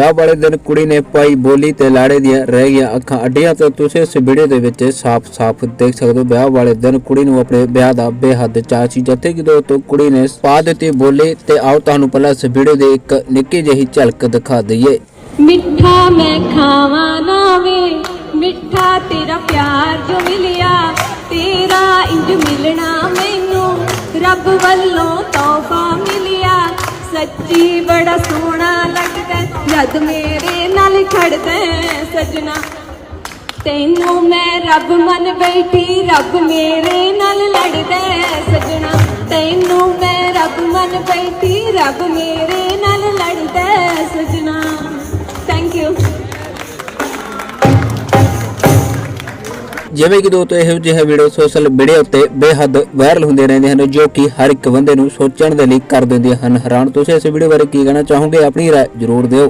ਵਿਆਹ ਵਾਲੇ ਦਿਨ ਕੁੜੀ ਨੇ ਪਾਈ ਬੋਲੀ ਤੇ ਲਾੜੇ ਦੀਆਂ ਰਹਿ ਗਈਆਂ ਅੱਖਾਂ ਅੱਡੀਆਂ ਤੋਂ ਤੁਸੀਂ ਇਸ ਵੀਡੀਓ ਦੇ ਵਿੱਚ ਸਾਫ਼-ਸਾਫ਼ ਦੇਖ ਸਕਦੇ ਹੋ। ਵਿਆਹ ਵਾਲੇ ਦਿਨ ਕੁੜੀ ਨੂੰ ਆਪਣੇ ਵਿਆਹ ਦਾ ਬੇਹੱਦ ਚਾਅ ਸੀ। ਜਿੱਥੇ ਕਿ ਦੋਸਤੋ ਕੁੜੀ ਨੇ ਪਾ ਦਿੱਤੀ ਬੋਲੀ ਤੇ ਆਓ ਤੁਹਾਨੂੰ ਪਹਿਲਾਂ ਇਸ ਵੀਡੀਓ ਦੇ ਇੱਕ ਨਿੱਕੀ ਜਿਹੀ ਝਲਕ ਦਿਖਾ ਦਈਏ। ਮਿੱਠਾ ਮੈਂ ਖਾਵਾਂ ਨਾ ਵੇ, ਮਿੱਠਾ ਤੇਰਾ ਪਿਆਰ ਜੋ ਮਿਲਿਆ, ਤੇਰਾ ਇੰਜ ਮਿਲਣਾ ਮੈਨੂੰ। ਰੱਬ ਵੱਲੋਂ ਤੋਹਫਾ ਸੱਚੀ ਬੜਾ ਸੋਹਣਾ ਲੱਗਦਾ ਜਦ ਮੇਰੇ ਨਾਲ ਖੜਦਾ ਹੈ ਸਜਣਾ। ਤੈਨੂੰ ਮੈਂ ਰੱਬ ਮੰਨ ਬੈਠੀ, ਰੱਬ ਮੇਰੇ ਨਾਲ ਲੜਦਾ ਹੈ ਸਜਣਾ। ਤੈਨੂੰ ਮੈਂ ਰੱਬ ਮੰਨ ਬੈਠੀ, ਰੱਬ ਮੇਰੇ ਜਿਵੇਂ ਕਿ ਦੋਸਤੋ ਇਹੋ ਜਿਹੇ ਵੀਡੀਓ ਸੋਸ਼ਲ ਮੀਡੀਆ ਉੱਤੇ ਬੇਹੱਦ ਵਾਇਰਲ ਹੁੰਦੇ ਰਹਿੰਦੇ ਹਨ, ਜੋ ਕਿ ਹਰ ਇੱਕ ਬੰਦੇ ਨੂੰ ਸੋਚਣ ਦੇ ਲਈ ਕਰ ਦਿੰਦੀਆਂ ਹਨ। ਹੈਰਾਨ ਤੁਸੀਂ ਇਸ ਵੀਡੀਓ ਬਾਰੇ ਕੀ ਕਹਿਣਾ ਚਾਹੋਗੇ? ਆਪਣੀ ਰਾਏ ਜ਼ਰੂਰ ਦਿਓ।